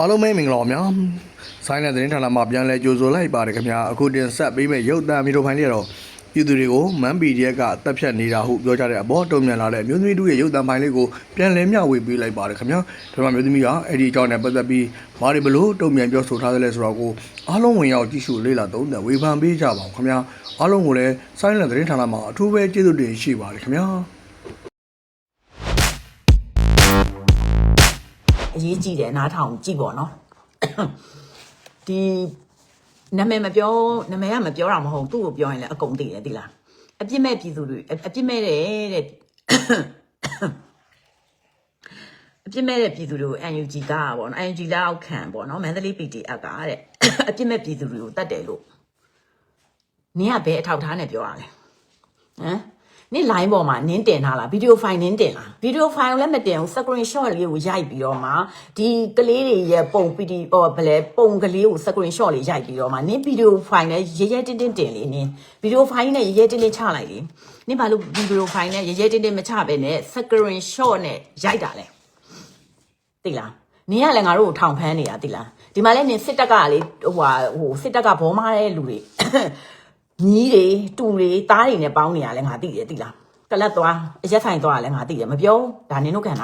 အားလုံးပဲမင်္ဂလာပါဗျာဆိုင်းတဲ့သတင်းဌာနမှာပြန်လဲကြိုဆိုလိုက်ပါတယ်ခင်ဗျာအခုတင်ဆက်ပေးမယ့်ရုပ်သံမီတိုဖိုင်လေးကတော့ပြည်သူတွေကိုမန်ပီဒီရက်ကတက်ဖြတ်နေတာဟုပြောကြတဲ့အပေါ်တုံ့ပြန်လာတဲ့မျိုးသမီးတို့ရဲ့ရုပ်သံဖိုင်လေးကိုပြန်လဲမျှဝေပေးလိုက်ပါတယ်ခင်ဗျာဒီမှာမျိုးသမီးကအဲ့ဒီအကြောင်းနဲ့ပတ်သက်ပြီးဘာတွေဘလို့တုံ့ပြန်ပြောဆိုထားသလဲဆိုတော့ကိုအားလုံးဝင်ရောက်ကြည့်ရှုလေ့လာသုံးသပ်ဝေဖန်ပေးကြပါဦးခင်ဗျာအားလုံးကိုလည်းဆိုင်းတဲ့သတင်းဌာနမှာအထူးပဲကျေးဇူးတင်ရှိပါတယ်ခင်ဗျာ ရေးကြီးတယ်နားထောင်ကြည့်ပေါ့နော်ဒီနာမည်မပြောနာမည်ကမပြောတာမဟုတ်သူ့ကိုပြောရင်လည်းအကုန်သိတယ်သိလားအပြစ်မဲ့ပြည်သူတွေအအပြစ်မဲ့တဲ့တဲ့အပြစ်မဲ့တဲ့ပြည်သူတွေကို UNG ကပေါ့နော် UNG လောက်ခံပေါ့နော်မန္တလေး PDF ကတဲ့အပြစ်မဲ့ပြည်သူတွေကိုတတ်တယ်လို့နင်းကဘယ်အထောက်ထားနဲ့ပြောရလဲဟမ် နင်း line ပေါ်မှာနင်းတင်ထားလားဗီဒီယိုဖိုင်နင်းတင်လားဗီဒီယိုဖိုင်ကိုလည်းမတင်ဘူး screen shot လေးကိုရိုက်ပြီးတော့မှဒီကလေးတွေရဲ့ပုံ PD ဟောဘယ်လဲပုံကလေးကို screen shot လေးရိုက်ပြီးတော့မှနင်းဗီဒီယိုဖိုင်နဲ့ရဲရဲတင်းတင်းတင်လေနင်းဗီဒီယိုဖိုင်နဲ့ရဲရဲတင်းတင်းချလိုက်လေနင်းဘာလို့ဗီဒီယိုဖိုင်နဲ့ရဲရဲတင်းတင်းမချပဲနဲ့ screen shot နဲ့ရိုက်တာလဲသိလားနင်ကလည်းငါတို့ကိုထောင်ဖမ်းနေတာသိလားဒီမှာလည်းနင်စစ်တပ်ကလေဟိုဟာဟိုစစ်တပ်ကဘောမားတဲ့လူတွေ ညီးတွေတူတွေသားတွေနဲ့ပေါင်းနေရလဲငါသိတယ်သိလားကလတ်သွားအရက်ဆိုင်သွားလဲငါသိတယ်မပြောဒါနင်တို့ကဏ္ဍ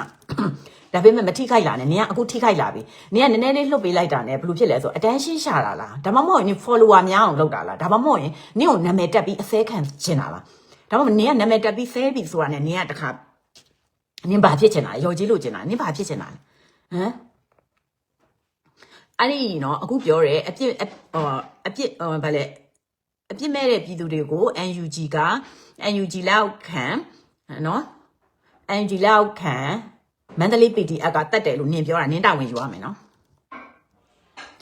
ဒါပေမဲ့မထိခိုက်လာနဲ့နင်ကအခုထိခိုက်လာပြီနင်ကနည်းနည်းလေးလှုပ်ပေးလိုက်တာနဲ့ဘယ်လိုဖြစ်လဲဆို attention ရှာတာလားဒါမှမဟုတ်ရင် follower များအောင်လုပ်တာလားဒါမှမဟုတ်ရင်နင်ကိုနာမည်တက်ပြီးအစဲခံချင်တာလားဒါမှမဟုတ်နင်ကနာမည်တက်ပြီးဆဲပြီးဆိုတာနဲ့နင်ကတခါနင်ဘာဖြစ်ချင်တာလဲရော်ကြီးလို့ချင်တာနင်ဘာဖြစ်ချင်တာလဲဟမ်အဲ့ဒီနော်အခုပြောတယ်အပြစ်အဟောအပြစ်ဟောဗာလဲ အပြစ်မဲ့တဲ့ပြည်သူတွေကို UNG က UNG လောက်ခံနော် UNG လောက်ခံမန္တလေး PDF ကတတ်တယ်လို့နင်ပြောတာနင်တာဝန်ယူရမယ်နော်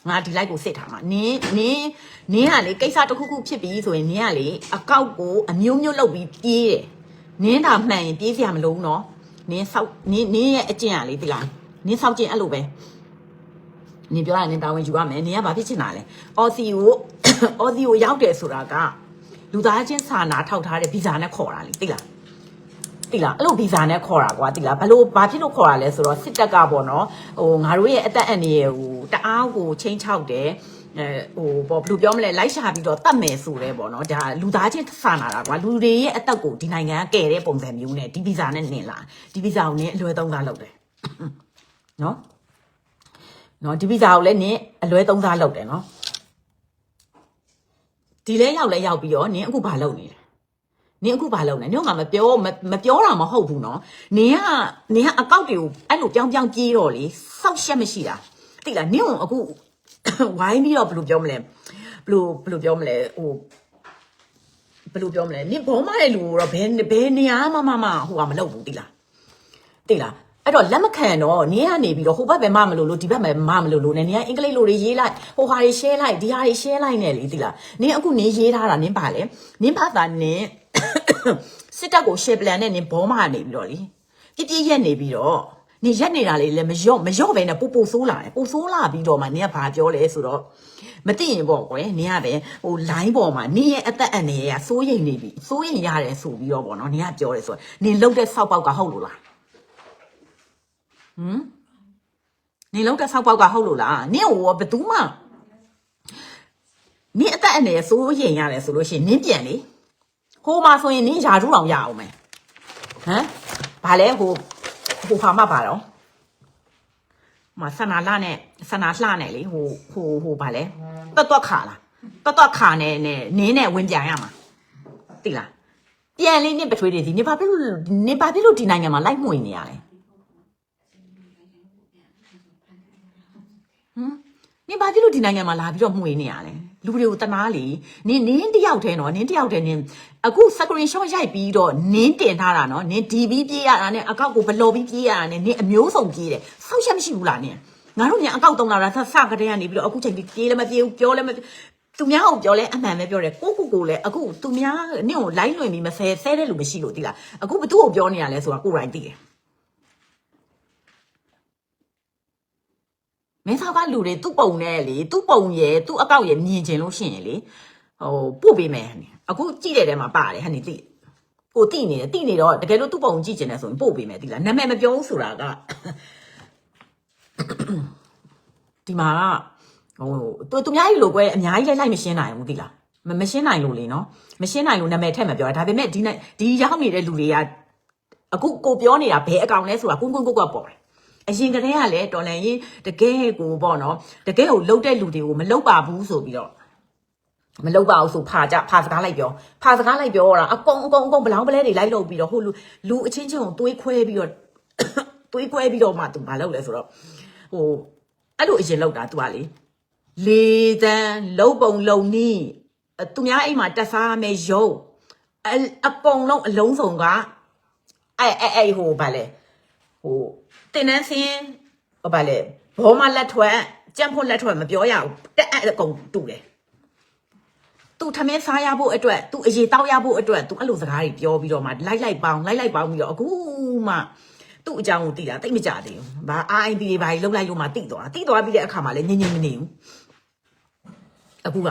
ငါဒီလိုက်ကိုစစ်ထားမှာနင်းနင်းနင်းကလေကိစ္စတစ်ခုခုဖြစ်ပြီဆိုရင်နင်းကလေအကောက်ကိုအမျိုးမျိုးလုပ်ပြီးပြေးတယ်နင်းတာမှန်ရင်ပြေးစရာမလိုဘူးနော်နင်းဆောက်နင်းနင်းရဲ့အကျင့်ကလေဒီလားနင်းဆောက်ကျင့်အဲ့လိုပဲနင်ပြောရရင်တာဝန်ယူရမယ်နင်ကဘာဖြစ်ချင်တာလဲအော်စီကို အော်စီကိုရောက်တယ်ဆိုတာကလူသားချင်းစာနာထောက်ထားတဲ့ဗီဇာနဲ့ခေါ်တာလေသိလားသိလားအဲ့လိုဗီဇာနဲ့ခေါ်တာကွာသိလားဘလို့ဘာဖြစ်လို့ခေါ်တာလဲဆိုတော့စစ်တပ်ကပေါ့နော်ဟိုငါတို့ရဲ့အသက်အန္တရာယ်ဟိုတအားကိုချင်းချောက်တယ်အဲဟိုဘောဘယ်လိုပြောမလဲလိုက်ရှာပြီးတော့တတ်မယ်ဆိုရဲပေါ့နော်ဒါလူသားချင်းစာနာတာကွာလူတွေရဲ့အသက်ကိုဒီနိုင်ငံကကယ်တဲ့ပုံစံမျိုးနဲ့ဒီဗီဇာနဲ့နင်လာဒီဗီဇာကိုနင်အလွယ်သုံးသားလုပ်တယ်နော်နော်ဒီဗီဇာကိုလည်းနင်းအလွဲသုံးစားလုပ်တယ်နော် ဒီလဲရောက်လဲရောက်ပြီးတော့နင်းအခုဘာလုပ်နေလဲနင်းအခုဘာလုပ်နေနင်းကမပြောမမပြောတာမဟုတ်ဘူးနော်နင်းကနင်းကအကောက်တွေကိုအဲ့လိုပြောင်းပြောင်းပြေးတော့လေစောက်ရှက်မရှိတာသိလားနင်းကိုအခုဝိုင်းပြီးတော့ဘယ်လိုပြောမလဲဘယ်လိုဘယ်လိုပြောမလဲဟိုဘယ်လိုပြောမလဲနင်းဘောမတဲ့လူကိုတော့ဘယ်ဘယ်နေရာမှမမဟိုကမလုပ်ဘူးသိလားသိလား အဲ့တော့လက်မခံတော့နင်းကနေပြီးတော့ဟိုဘက်ပဲမမလို့လို့ဒီဘက်ပဲမမလို့လို့နဲ့နင်းကအင်္ဂလိပ်လိုတွေရေးလိုက်ဟိုဟာတွေ share လိုက်ဒီဟာတွေ share လိုက်နဲ့လေသိလားနင်းအခုနင်းရေးထားတာနင်းပါလေနင်းဘာသာနင်းစစ်တပ်ကို share plan နဲ့နင်းဘောမနေပြီးတော့လေပြပြရက်နေပြီးတော့နင်းရက်နေတာလေလည်းမရော့မရော့ပဲနဲ့ပူပူဆိုးလာတယ်ပူဆိုးလာပြီးတော့မှနင်းကဘာပြောလဲဆိုတော့မသိရင်ပေါ့ကွယ်နင်းကပဲဟို line ပေါ်မှာနင်းရဲ့အသက်အန္တရာယ်ကစိုးရိမ်နေပြီစိုးရိမ်ရတယ်ဆိုပြီးတော့ပေါ့နော်နင်းကပြောတယ်ဆိုတော့နင်းလှုပ်တဲ့ဆောက်ပေါက်ကဟုတ်လို့လား ဟမ်နေလုံးတက်ဆောက်ပေါက်ကဟုတ်လို့လားနင့်ဟိုဘယ်သူမှနင့်အသက်အန္တရာယ်စိုးရိမ်ရတယ်ဆိုလို့ရှိရင်နင့်ပြန်လေဟိုမှာဆိုရင်နင့်ယာထူးအောင်ရအောင်မယ်ဟမ်ဘာလဲဟိုဟိုဖာမပါတော့မဆန္နာလှနဲ့ဆန္နာလှနဲ့လေဟိုဟိုဟိုဘာလဲတွတ်တွတ်ခါလားတွတ်တွတ်ခါနဲ့နဲ့နင်းနဲ့ဝင်ပြန်ရမှာတိလားပြန်လေးနင့်ပထွေးတွေဒီနင်ဘာဖြစ်လို့နင်ဘာဖြစ်လို့ဒီနိုင်ငံမှာလိုက်မှွေနေရလဲ ဟမ် နင်ဘာဖြစ်လို့ဒီနိုင်ငံမှာလာပြီးတော့မှွေနေရလဲလူတွေကိုတနာလေနင်နင်းတယောက်တည်းနော်နင်းတယောက်တည်းနင်အခု screen shot ရိုက်ပြီးတော့နင်းတင်ထားတာနော်နင်းဒီပြီးပြေးရတာနဲ့အကောက်ကိုဘလော်ပြီးပြေးရတာနဲ့နင်းအမျိုးစုံပြေးတယ်ဆောက်ရက်မရှိဘူးလားနင်ငါတို့ညအကောက်တုံးလာတာဆက်စကတည်းကနေပြီးတော့အခုချိန်ပြီးပြေးလည်းမပြေးဘူးပြောလည်းမသူများကိုပြောလဲအမှန်ပဲပြောတယ်ကိုကိုကိုလည်းအခုသူများနင့်ကိုလိုက်လွင်ပြီးမဆဲဆဲတဲ့လူမရှိလို့တိလားအခုဘသူ့ကိုပြောနေရလဲဆိုတာကိုယ်တိုင်သိတယ် မင်းဆောက်ကလူတွေသူ့ပုံနဲ့လေသူ့ပုံရယ်သူ့အကောက်ရယ်မြင်ချင်လို့ရှိရင်လေဟိုပို့ပေးမယ်ဟဲ့အခုကြည့်တဲ့ထဲမှာပါတယ်ဟဲ့နေသိကိုတိနေတယ်တိနေတော့တကယ်လို့သူ့ပုံကြည့်ချင်တယ်ဆိုရင်ပို့ပေးမယ်တိလားနာမည်မပြောဘူးဆိုတာကဒီမှာကဟိုသူသူများကြီးလို့ကွယ်အများကြီးလိုက်လိုက်မရှင်းနိုင်ဘူးသိလားမမရှင်းနိုင်လို့လေနော်မရှင်းနိုင်လို့နာမည်ထက်မပြောတာဒါပေမဲ့ဒီနိုင်ဒီရောက်နေတဲ့လူတွေကအခုကိုပြောနေတာဘယ်အကောင်လဲဆိုတာကွန်းကွန်းကွက်ကွက်ပေါ်တယ် အရင်ကတည်းကလည်းတော်လန်ရင်တကယ်ကိုပေါ့နော်တကယ်ကိုလှုပ်တဲ့လူတွေကိုမလှုပ်ပါဘူးဆိုပြီးတော့မလှုပ်ပါဘူးဆိုဖာကြဖာစကားလိုက်ပြောဖာစကားလိုက်ပြောတာအကုန်အကုန်အကုန်ဘလောင်းပလဲတွေလိုက်လုပ်ပြီးတော့ဟိုလူလူအချင်းချင်းကိုတွေးခွဲပြီးတော့တွေးခွဲပြီးတော့မှသူမလုပ်လဲဆိုတော့ဟိုအဲ့လိုအရင်လောက်တာ तू ကလေလေတန်းလုံပုံလုံနီးအဲ့သူများအိမ်မှာတက်စားမယ်ရုပ်အအကုန်လုံးအလုံးစုံကအဲ့အဲ့အဲ့ဟိုဗာလေဟို တင်နန်းစင်းဟိုဗာလေဘောမလက်ထွက်ကြံ့ဖို့လက်ထွက်မပြောရဘူးတက်အဲ့အကုန်တူတယ်သူထမင်းစားရဖို့အတွက်သူအရေးတောက်ရဖို့အတွက်သူအဲ့လိုစကားတွေပြောပြီးတော့မှလိုက်လိုက်ပေါင်းလိုက်လိုက်ပေါင်းပြီးတော့အခုမှသူ့အကြောင်းကိုသိတာတိတ်မကြသေးဘူး။ဘာ RIP တွေဘာကြီးလှုပ်လိုက်လို့မှတိသွားတိသွားပြီးတဲ့အခါမှာလည်းငြင်းငြင်းမနေဘူး။အခုက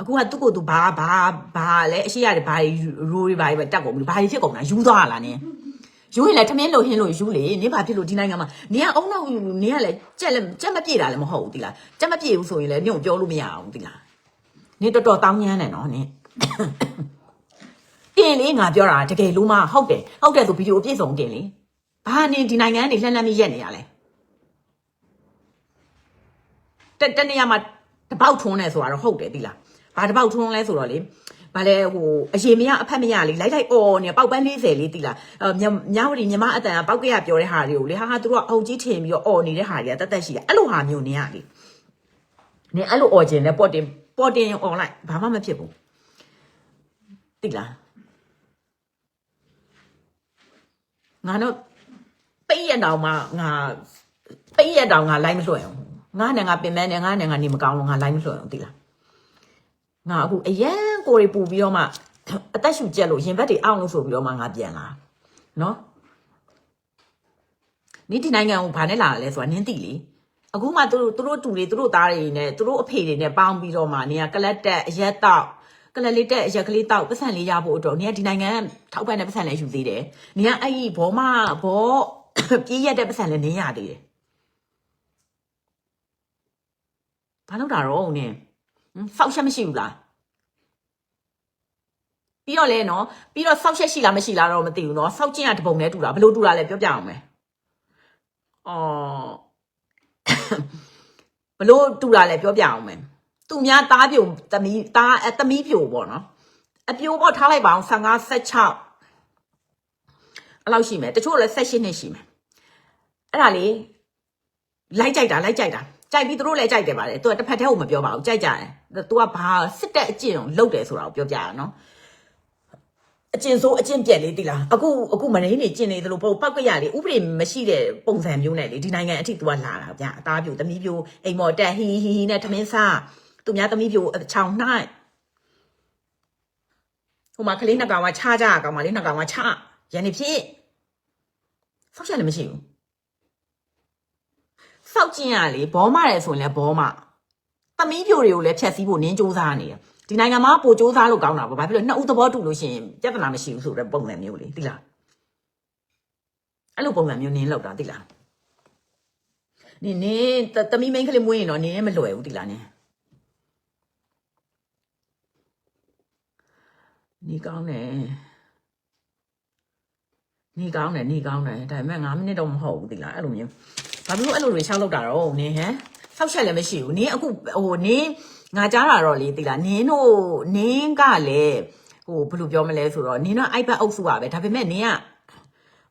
အခုကသူ့ကိုယ်သူဘာဘာဘာလဲအရှိရတယ်ဘာရိုးတွေဘာတွေပဲတက်ကုန်ဘူးဘာတွေဖြစ်ကုန်တာယူသွားလားနင်းယူရင်လည်းထမင်းလို့ဟင်းလို့ယူလေနင်းဘာဖြစ်လို့ဒီနိုင်ငံမှာနင်းကအုံနောက်နင်းကလည်းကြက်လည်းကြက်မပြေတာလည်းမဟုတ်ဘူးတိလားကြက်မပြေဘူးဆိုရင်လည်းနင်းကိုပြောလို့မရအောင်တိလားနင်းတော်တော်တောင်းညမ်းတယ်နော်နင်းတင်လေငါပြောတာတကယ်လို့မဟုတ်တယ်ဟုတ်တယ်ဆိုဗီဒီယိုအပြည့်စုံတင်လေဘာနင်းဒီနိုင်ငံကနေလှမ်းလှမ်းပြီးရက်နေရလဲတက်တနေရာမှာတပေါက်ထွန်းနေဆိုတာတော့ဟုတ်တယ်တိလား ဘာတပေါက်ထွန်းလဲဆိုတော့လေဘာလဲဟိုအရင်မရအဖက်မရလေလိုက်လိုက်အော်နေပေါက်ပန်း40လေးတိလားအဲမြဝတီမြမအတန်ကပေါက်ကရပြောတဲ့ဟာတွေကိုလေဟာဟာသူတို့ကအုံကြီးထင်ပြီးတော့အော်နေတဲ့ဟာတွေကတက်တက်ရှိတယ်အဲ့လိုဟာမျိုးနေရလေနေအဲ့လိုအော်ကျင်လဲပေါ်တင်ပေါ်တင်အွန်လိုက်ဘာမှမဖြစ်ဘူးတိလားငါတော့ပိတ်ရတောင်မှငါပိတ်ရတောင်ငါလိုက်မလွှဲအောင်ငါနဲ့ငါပင်မနဲ့ငါနဲ့ငါနေမကောင်းလို့ငါလိုက်မလွှဲအောင်တိလား ငါအခုအရန်ကိုရီပူပြီးတော့မှအသက်ရှူကျက်လို့ရင်ဘတ်တွေအောင်းလို့ဆိုပြီးတော့မှငါပြန်လာနော်နိဒီနိုင်ငံကိုဘာနဲ့လာလဲဆိုတာနင်းသိလေအခုမှသူတို့သူတို့တူတွေသူတို့သားတွေနဲ့သူတို့အဖေတွေနဲ့ပေါင်းပြီးတော့မှနေကကလတ်တက်အရက်တော့ကလလေးတက်အရက်ကလေးတောက်ပတ်စံလေးရဖို့အတွက်နေကဒီနိုင်ငံထောက်ပံ့တဲ့ပတ်စံလေးယူသေးတယ်နေကအဲ့ဒီဘောမဘောပြေးရက်တဲ့ပတ်စံလေးနင်းရသေးတယ်ဘာလို့တာတော့နင်း ဖောက်ချက်မရှိဘူးလားပြီးတော့လဲနော်ပြီးတော့စောက်ချက်ရှိလားမရှိလားတော့မသိဘူးနော်စောက်ကျင်ကတပုံနဲ့တူတာဘယ်လိုတူတာလဲပြောပြအောင်မယ်အော်ဘယ်လိုတူတာလဲပြောပြအောင်မယ်သူများသားပြုံသမီးသားအသမီးဖြိုပေါ့နော်အပြိုပေါ့ထားလိုက်ပါအောင်15 16အဲ့လောက်ရှိမယ်တချို့လည်း18နှစ်ရှိမယ်အဲ့ဒါလေလိုက်ကြိုက်တာလိုက်ကြိုက်တာ ကြိုက်ပြီးသူတို့လည်းကြိုက်တယ်ပါတယ်သူကတစ်ဖက်တည်းကိုမပြောပါဘူးကြိုက်ကြတယ်သူကဘာစစ်တဲ့အကျင့်ကိုလုပ်တယ်ဆိုတာကိုပြောပြရအောင်နော်အကျင့်ဆိုးအကျင့်ပြက်လေးတိလားအခုအခုမရင်းနေကျင့်နေသလိုပေါ့ပောက်ကရလေဥပဒေမရှိတဲ့ပုံစံမျိုးနဲ့လေဒီနိုင်ငံအထိသူကလာတာဗျအသားပြိုသမီးပြိုအိမ်မော်တက်ဟီဟီဟီနဲ့ထမင်းစားသူများသမီးပြိုချောင်းနှိုက်ဟိုမှာကလေးနှစ်ကောင်ကချားကြကောင်မလေးနှစ်ကောင်ကချရန်နေဖြစ်ဆောက်ချက်လည်းမရှိဘူး စောက်ကျင်ရလေဘောမတယ်ဆိုရင်လည်းဘောမသမီးပြိုတွေကိုလည်းဖြတ်စည်းဖို့နင်းစူးစမ်းနေတယ်ဒီနိုင်ငံမှာပိုစူးစမ်းလို့ကောင်းတာပေါ့ဘာဖြစ်လို့နှစ်ဦးသဘောတူလို့ရှိရင်ပြဿနာမရှိဘူးဆိုတဲ့ပုံစံမျိုးလေသိလားအဲ့လိုပုံစံမျိုးနင်းလောက်တာသိလားနင်းနင်းသမီးမိန်းကလေးမွေးရင်တော့နင်းမလွယ်ဘူးသိလားနင်းနေကောင်းတယ်နေကောင်းတယ်နေကောင်းတယ်ဒါပေမဲ့9မိနစ်တော့မဟုတ်ဘူးသိလားအဲ့လိုမျိုး ဘာဖြစ်လို့အဲ့လိုတွေရှောက်လောက်တာတော့နင်းဟမ်ဆောက်ချက်လည်းမရှိဘူးနင်းအခုဟိုနင်းငါကြားတာတော့လေသိလားနင်းတို့နင်းကလည်းဟိုဘယ်လိုပြောမလဲဆိုတော့နင်းတော့ iPad အုပ်စုပါပဲဒါပေမဲ့နင်းက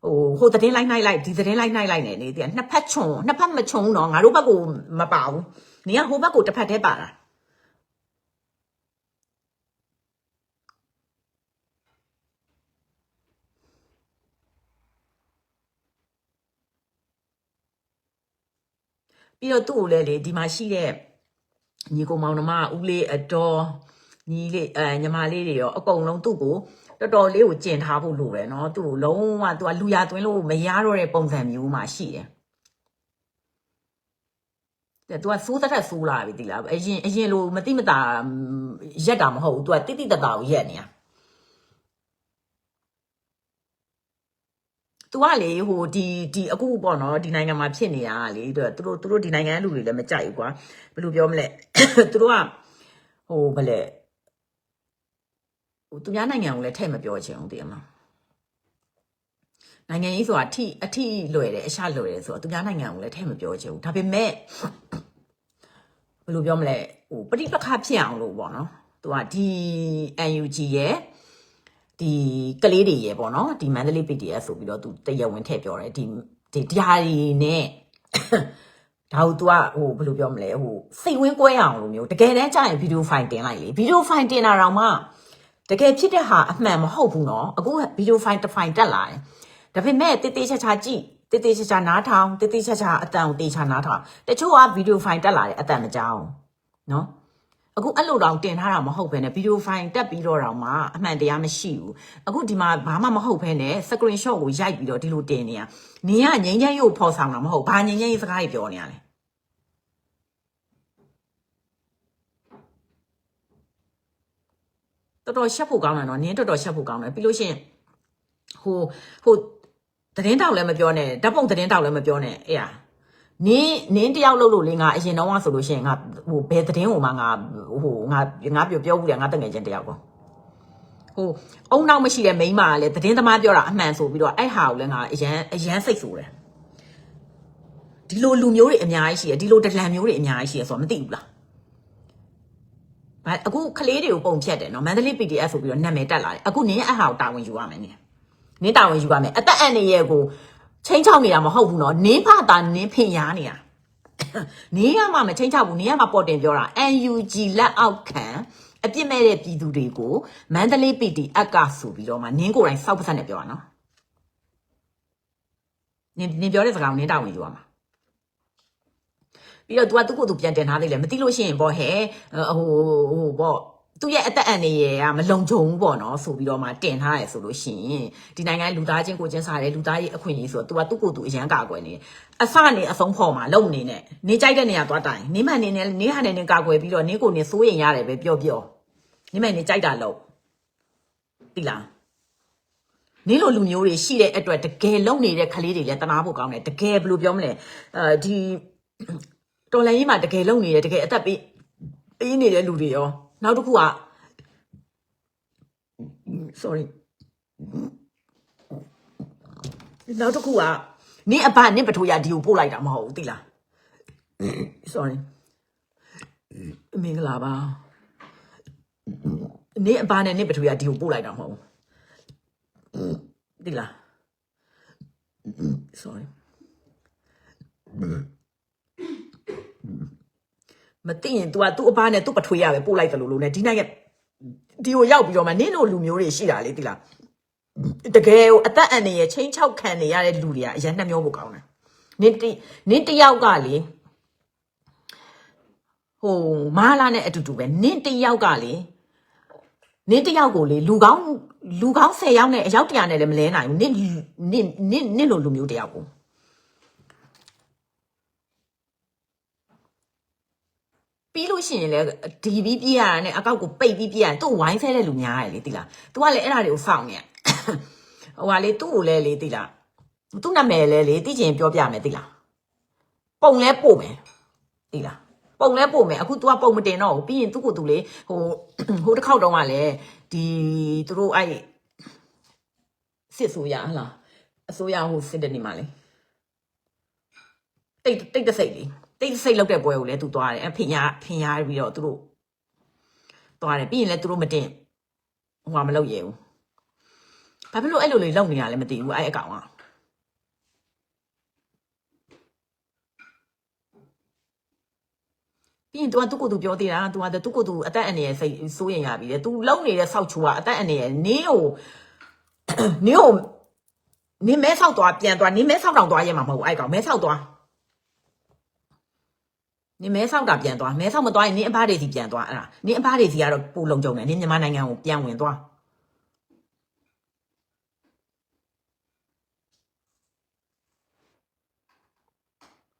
ဟိုဟိုသတင်းလိုက်နိုင်လိုက်ဒီသတင်းလိုက်နိုင်လိုက်နေနေတည်းနှစ်ဖက်ခြုံနှစ်ဖက်မခြုံတော့ငါတို့ဘက်ကိုမပါဘူးနင်းကဟိုဘက်ကိုတစ်ဖက်တည်းပါတာ ပြီးတော့သူ့ကိုလည်းလေဒီမှာရှိတဲ့ညီကောင်မောင်နှမဦးလေးအတော်ညီလေးအဲညီမလေးတွေရောအကုန်လုံးသူ့ကိုတော်တော်လေးကိုကျင်ထားဖို့လိုတယ်နော်သူ့ကိုလုံးဝသူကလူရသွင်းလို့မရတော့တဲ့ပုံစံမျိုးမှရှိတယ်တဲ့သူကစိုးသက်သက်စိုးလာပြီတိလားအရင်အရင်လိုမတိမတာရက်တာမဟုတ်ဘူးသူကတိတိတတာကိုရက်နေတာ तू ကလေဟိုဒီဒီအခုပေါ့နော်ဒီနိုင်ငံမှာဖြစ်နေတာကလေသူတို့သူတို့ဒီနိုင်ငံလူတွေလည်းမကြိုက်ဘူးကွာဘယ်လိုပြောမလဲသူတို့ကဟိုဘယ်လဲဟိုသူများနိုင်ငံကိုလည်းထဲ့မပြောချင်ဘူးတည်မလားနိုင်ငံရေးဆိုတာအထိအထိလွယ်တယ်အရှလွယ်တယ်ဆိုတော့သူများနိုင်ငံကိုလည်းထဲ့မပြောချင်ဘူးဒါပေမဲ့ဘယ်လိုပြောမလဲဟိုပဋိပက္ခဖြစ်အောင်လို့ပေါ့နော်သူကဒီ UNG ရဲ့ ဒီကလေးတွေရေပေါ့နော်ဒီမန္တလေး PDF ဆိုပြီးတော့သူတရားဝင်ထည့်ပြောတယ်ဒီဒီတရားတွေနဲ့ဒါဟုတ်သူကဟိုဘယ်လိုပြောမလဲဟိုစိတ်ဝင်းကွဲအောင်လိုမျိုးတကယ်တမ်းကြာရင်ဗီဒီယိုဖိုင်တင်လိုက်လေဗီဒီယိုဖိုင်တင်တာတော့မှတကယ်ဖြစ်တဲ့ဟာအမှန်မဟုတ်ဘူးနော်အခုဗီဒီယိုဖိုင်တစ်ဖိုင်တက်လာတယ်ဒါပေမဲ့တေးသေးချာချာကြည့်တေးသေးချာချာနားထောင်တေးသေးချာချာအတန်ကိုတေးချာနားထောင်တချို့ကဗီဒီယိုဖိုင်တက်လာတယ်အတန်မကြောင်းနော် အခုအဲ့လိုတော့တင်ထားတာမဟုတ်ဘဲねဗီဒီယိုဖိုင်တက်ပြီးတော့တော့မှအမှန်တရားမရှိဘူးအခုဒီမှာဘာမှမဟုတ်ဘဲね screenshot ကိုရိုက်ပြီးတော့ဒီလိုတင်နေရနင်ကငင်းချမ်းရုပ်ဖော်ဆောင်တာမဟုတ်ဘာငင်းချမ်းရေးစကားကြီးပြောနေရလဲတော်တော်ရှက်ဖို့ကောင်းတယ်နော်နင်းတော်တော်ရှက်ဖို့ကောင်းတယ်ပြီးလို့ရှိရင်ဟိုဟိုသတင်းတောက်လည်းမပြောနဲ့ဓာတ်ပုံသတင်းတောက်လည်းမပြောနဲ့အေးဟာ နင်းနင်းတယောက်လို့လို့လေငါအရင်တော့ဆိုလို့ရှိရင်ငါဟိုဘယ်သတင်းဟိုမှငါဟိုငါငါပြောပြောဘူးလေငါတငယ်ချင်းတယောက်ကောဟိုအုံနောက်မရှိတဲ့မိန်းမကလည်းသတင်းသမားပြောတာအမှန်ဆိုပြီးတော့အဲ့ဟာကိုလည်းငါအရန်အရန်စိတ်ဆိုတယ်ဒီလိုလူမျိုးတွေအများကြီးရှိတယ်ဒီလိုဒလန်မျိုးတွေအများကြီးရှိတယ်ဆိုတော့မသိဘူးလားဘာအခုကလေးတွေကိုပုံဖြတ်တယ်နော်မန္တလေး PDF ဆိုပြီးတော့နာမည်တက်လာတယ်အခုနင်းအဟာကိုတာဝန်ယူရမယ်နင်းနင်းတာဝန်ယူရမယ်အသက်အန္တရာယ်ကို ချင်းချောက်နေတာမဟုတ်ဘူးနော်နင်းဖတာနင်းဖင်ရားနေတာနင်းကမှမချင်းချောက်ဘူးနင်းကမှပေါ်တင်ပြောတာ UNG လက်အောက်ခံအပြစ်မဲ့တဲ့ပြည်သူတွေကိုမန္တလေး PDF ကဆိုပြီးတော့မှနင်းကိုယ်တိုင်စောက်ပတ်ဆက်နဲ့ပြောတာနော်နင်းနင်းပြောတဲ့စကားကိုနင်းတာဝန်ယူရမှာပြီးတော့ तू ကသူ့ကိုယ်သူပြန်တင်ထားသေးတယ်မသိလို့ရှိရင်ပေါ့ဟဲ့ဟိုဟိုပေါ့ သူ့ရဲ့အသက်အန္တရာယ်ကမလုံခြုံဘူးပေါ့နော်ဆိုပြီးတော့မှတင်ထားရဲဆိုလို့ရှိရင်ဒီနိုင်ငံလူသားချင်းကိုချင်းစားတယ်လူသားရေးအခွင့်အရေးဆိုတော့ तू ကသူ့ကိုယ်သူအရန်ကာကွယ်နေတယ်အစနေအဆုံးဖော်မှာလုံနေနဲ့နေကြိုက်တဲ့နေရာသွားတိုင်နေမှနေနဲ့နေဟာနေနေကာကွယ်ပြီးတော့နေကိုနေစိုးရင်ရတယ်ပဲပြောပြောနေမှနေကြိုက်တာလို့တိလားနင်းလိုလူမျိုးတွေရှိတဲ့အတွက်တကယ်လုံနေတဲ့ကလေးတွေလည်းတနာဖို့ကောင်းတယ်တကယ်ဘယ်လိုပြောမလဲအဲဒီတော်လိုင်းကြီးမှာတကယ်လုံနေတယ်တကယ်အသက်ပေးပေးနေတဲ့လူတွေရော နောက်တစ်ခုက sorry နောက်တစ်ခုကနင်းအဘနင်းပထိုးရဒီကိုပို့လိုက်တာမဟုတ်ဘူးသိလား sorry မင်္ဂလာပါနင်းအဘနဲ့နင်းပထိုးရဒီကိုပို့လိုက်တာမဟုတ်ဘူးသိလား sorry မသိရင် तू อ่ะသူ့အပားနဲ့သူ့ပထွေးရပဲပို့လိုက်တယ်လို့လို့ ਨੇ ဒီနိုင်ငံဒီကိုရောက်ပြီးတော့မှနင်းတို့လူမျိုးတွေရှိတာလေတိလားတကယ်ကိုအသက်အန္တရာယ်ချင်းချောက်ခံနေရတဲ့လူတွေကအရင်နှမျောဖို့ကောင်းတယ်နင်းတိနင်းတယောက်ကလေဟိုမာလာနဲ့အတူတူပဲနင်းတယောက်ကလေနင်းတယောက်ကိုလေလူကောင်းလူကောင်း10ယောက်နဲ့အယောက်100နဲ့လည်းမလဲနိုင်ဘူးနင်းနင်းနင်းနင်းလိုလူမျိုးတယောက်ကို ပြီးလို့ရှိရင်လည်းဒီပြီးပြရတာနဲ့အကောက်ကိုပိတ်ပြီးပြရတယ်သူ့ဝိုင်းဆဲတဲ့လူများရတယ်လေတိလား။ तू ကလည်းအဲ့ဒါတွေကိုစောင့်နေရ။ဟိုဟာလေသူ့ကိုလည်းလေတိလား။သူ့နာမည်လည်းလေသိချင်ပြောပြမယ်တိလား။ပုံလဲပို့မယ်တိလား။ပုံလဲပို့မယ်အခု तू ကပုံမတင်တော့ဘူးပြီးရင်သူ့ကိုသူလေဟိုဟိုတစ်ခေါက်တုန်းကလည်းဒီသူတို့အဲ့စစ်ဆိုရဟလားအစိုးရဟိုစစ်တဲ့နေမှာလေတိတ်တိတ်တစိတ်လေ တိတ်ဆိတ်လောက်တဲ့ပွဲကိုလည်းသူသွားတယ်အဖင်ရဖင်ရပြီးတော့သူတို့သွားတယ်ပြီးရင်လည်းသူတို့မတင်ဟိုကမလုပ်ရဘူးဘာဖြစ်လို့အဲ့လိုလေးလုပ်နေရလဲမသိဘူးအဲ့အကောင်ကပြီးရင် तू ကသူ့ကိုယ်သူပြောသေးတာ तू ကသူ့ကိုယ်သူအသက်အန္တရာယ်စိတ်စိုးရင်ရပြီလေ तू လုံနေတဲ့ဆောက်ချူကအသက်အန္တရာယ်နင်းကို နင်းကိုနင်းမဲဆောက်သွားပြန်သွားနင်းမဲဆောက်တောင်သွားရမှာမဟုတ်ဘူးအဲ့ကောင်မဲဆောက်သွား နင်မဲဆောက်တာပြန်သွားမဲဆောက်မသွားရင်နင်အဘတွေစီပြန်သွားအဲ့ဒါနင်အဘတွေစီကတော့ပိုလုံကြုံတယ်နင်မြန်မာနိုင်ငံကိုပြန်ဝင်သွား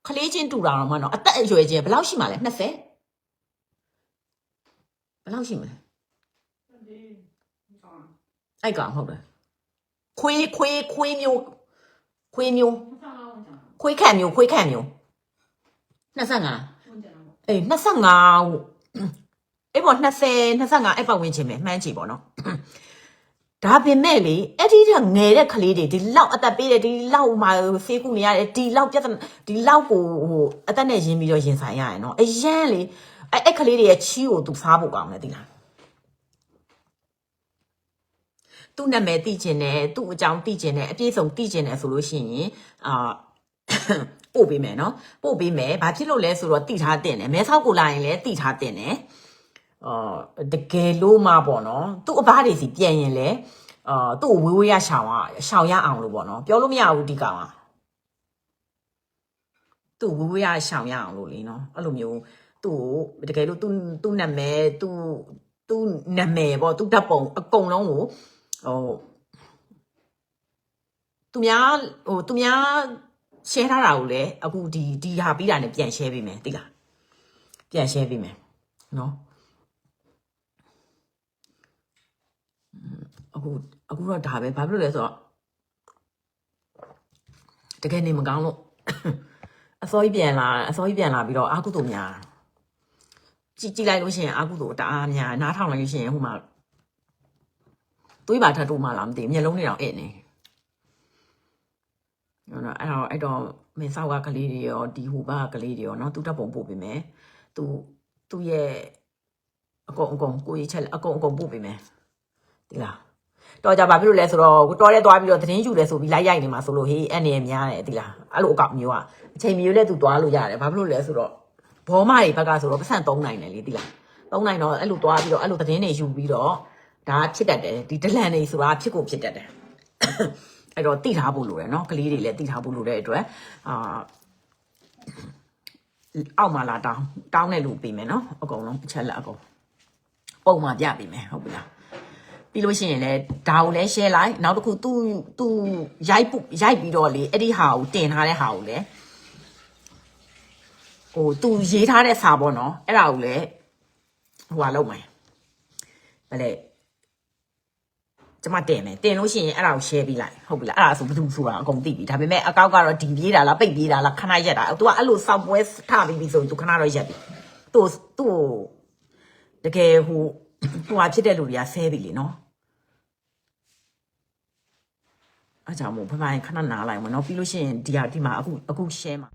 ခလေးချင်းတူတာတော့မနော်အသက်အရွယ်ချင်းဘယ်လောက်ရှိမှလဲ20ဘယ်လောက်ရှိမလဲအဲ့ကောင်ဟုတ်တယ်ခွေးခွေးခွေးမျိုးခွေးမျိုးခွေးခန့်မျိုးခွေးခန့်မျိုး25 အေး25ဟုတ်အေးပေါ့20 25အဲ့ပတ်ဝန်းကျင်ပဲမှန်းကြည့်ပေါ့နော်ဒါပေမဲ့လေအဲ့ဒီကငယ်တဲ့ကလေးတွေဒီလောက်အသက်ပေးတယ်ဒီလောက်မှဖေးကူနေရတယ်ဒီလောက်ပြဿနာဒီလောက်ကိုဟိုအသက်နဲ့ရင်းပြီးတော့ရင်ဆိုင်ရရင်နော်အရန်လေအဲ့အဲ့ကလေးတွေရဲ့ချီးကိုသူစားဖို့ကောင်းတယ်သိလားသူ့နာမည်သိကျင်တယ်သူ့အကြောင်းသိကျင်တယ်အပြည့်စုံသိကျင်တယ်ဆိုလို့ရှိရင်အာ ပို့ပေးမယ်နော်ပို့ပေးမယ်ဘာဖြစ်လို့လဲဆိုတော့တိထားတင်တယ်မဲဆောက်ကိုလာရင်လည်းတိထားတင်တယ်အာတကယ်လို့မှပေါ့နော်သူ့အဘတွေစီပြန်ရင်လည်းအာသူ့ကိုဝေးဝေးရရှောင်ရရှောင်ရအောင်လို့ပေါ့နော်ပြောလို့မရဘူးဒီကောင်ကသူ့ဝေးဝေးရရှောင်ရအောင်လို့လေနော်အဲ့လိုမျိုးသူ့ကိုတကယ်လို့သူ့သူ့နာမည်သူ့သူ့နာမည်ပေါ့သူ့ဓာတ်ပုံအကုန်လုံးကိုဟိုသူများဟိုသူများ share ထားတာကိုလည်းအခုဒီဒီဟာပြီးတာနဲ့ပြန် share ပေးမယ်သိလားပြန် share ပေးမယ်နော်အခုအခုတော့ဒါပဲဘာဖြစ်လို့လဲဆိုတော့တကယ်နေမကောင်းလို့အစောကြီးပြန်လာအစောကြီးပြန်လာပြီးတော့အာကုသို့များကြည့်ကြည့်လိုက်လို့ရှိရင်အာကုသို့တအားများနားထောင်လိုက်လို့ရှိရင်ဟိုမှာသွေးပါထပ်တိုးမှလားမသိဘူးမျက်လုံးတွေတော့အဲ့နေနော် အဲ့တော့အဲ့တော့မင်းဆောက်ကကလေးတွေရောဒီဟိုဘကကလေးတွေရောနော်သူတက်ပုံပို့ပေးမယ်သူသူ့ရဲ့အကုန်အကုန်ကိုကြီးချက်အကုန်အကုန်ပို့ပေးမယ်ဒီလားတော့ကြပါပြီလို့လဲဆိုတော့တော်ရဲသွားပြီးတော့သတင်းယူလဲဆိုပြီးလိုက်ရိုက်နေမှာဆိုလို့ဟေးအဲ့နေရများတယ်ဒီလားအဲ့လိုအကောက်မျိုးอ่ะအချိန်မျိုးလဲသူသွားလို့ရတယ်ဘာဖြစ်လို့လဲဆိုတော့ဘောမတွေဘက်ကဆိုတော့ပတ်စံ3နိုင်တယ်လေဒီလား3နိုင်တော့အဲ့လိုသွားပြီးတော့အဲ့လိုသတင်းတွေယူပြီးတော့ဒါဖြစ်တတ်တယ်ဒီဒလန်နေဆိုတာဖြစ်ကိုဖြစ်တတ်တယ် အဲ့တော့တိထားဖို့လိုတယ်เนาะကလေးတွေလည်းတိထားဖို့လိုတဲ့အတွက်အာအောက်မှာလာတောင်းတောင်းတဲ့လူပေးမယ်เนาะအကုန်လုံးအချက်လက်အကုန်ပုံမှာပြပေးမယ်ဟုတ်ပြီလားပြီးလို့ရှိရင်လည်းဒါကိုလည်း share လိုက်နောက်တစ်ခု तू तू ရိုက်ပုရိုက်ပြီးတော့လေအဲ့ဒီဟာကိုတင်ထားတဲ့ဟာကိုလည်းဟို तू ရေးထားတဲ့စာပေါ့နော်အဲ့ဒါကိုလည်းဟိုဟာလုပ်မယ်ဗလဲ ကျမတင်မယ်တင်လို့ရှိရင်အဲ့ဒါကို share ပေးလိုက်ဟုတ်ပြီလားအဲ့ဒါဆိုဘယ်သူဆိုတာအကုန်သိပြီဒါပေမဲ့အကောက်ကတော့ဒီပြေးတာလားပိတ်ပြေးတာလားခဏရက်တာ तू ကအဲ့လိုစောက်ပွဲထပြီးပြီဆိုရင် तू ခဏတော့ရက်ပြီ तू သူ့တကယ်ဟိုဟိုဟာဖြစ်တဲ့လူတွေကဆဲပြီလေနော်အားကြောင့်မို့ဖဖိုင်ခဏနားလိုက်မနော်ပြီးလို့ရှိရင်ဒီဟာဒီမှာအခုအခု share မှာ